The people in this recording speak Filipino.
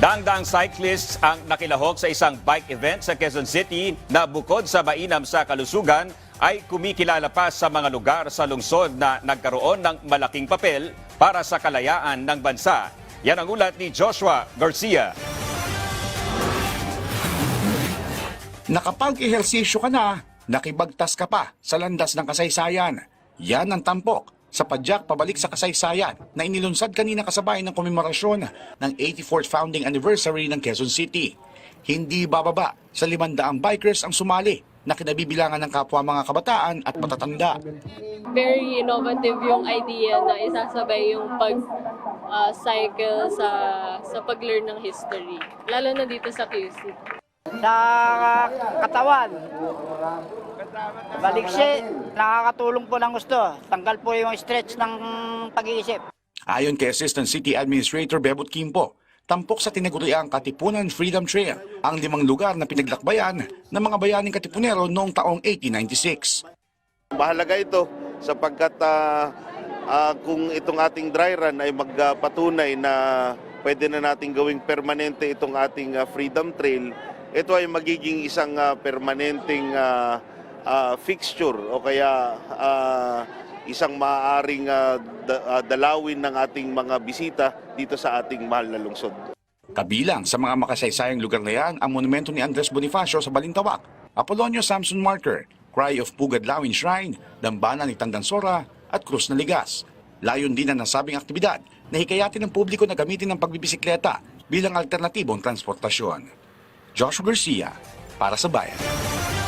Dangdang cyclists ang nakilahok sa isang bike event sa Quezon City na bukod sa mainam sa kalusugan ay kumikilala pa sa mga lugar sa lungsod na nagkaroon ng malaking papel para sa kalayaan ng bansa. Yan ang ulat ni Joshua Garcia. Nakapag-ehersisyo ka na, nakibagtas ka pa sa landas ng kasaysayan. Yan ang tampok sa padyak pabalik sa kasaysayan na inilunsad kanina kasabay ng komemorasyon ng 84th founding anniversary ng Quezon City. Hindi bababa sa 500 bikers ang sumali na kinabibilangan ng kapwa mga kabataan at matatanda. very innovative yung idea na isasabay yung pag ah, cycle sa sa pag-learn ng history lalo na dito sa QC. sa katawan. Baliksi, nakakatulong po ng gusto. Tanggal po yung stretch ng pag-iisip. Ayon kay Assistant City Administrator Bebot Kimpo, tampok sa tinaguriang Katipunan Freedom Trail ang limang lugar na pinaglakbayan ng mga bayaning Katipunero noong taong 1896. Mahalaga ito sapagkat ah, ah, kung itong ating dry run ay magpatunay na pwede na nating gawing permanente itong ating ah, Freedom Trail, ito ay magiging isang ah, permanenteng ah, ah, fixture o kaya ah, isang maaaring ah, da- ah, dalawin ng ating mga bisita dito sa ating mahal na lungsod. Kabilang sa mga makasaysayang lugar na yan ang monumento ni Andres Bonifacio sa Balintawak, Apolonio Samson Marker, Cry of Pugadlawin Shrine, Dambana ni Tandansora at Cruz na Ligas. Layon din ang nasabing aktibidad na hikayatin ng publiko na gamitin ng pagbibisikleta bilang alternatibong transportasyon. Joshua Garcia, para sa Bayan.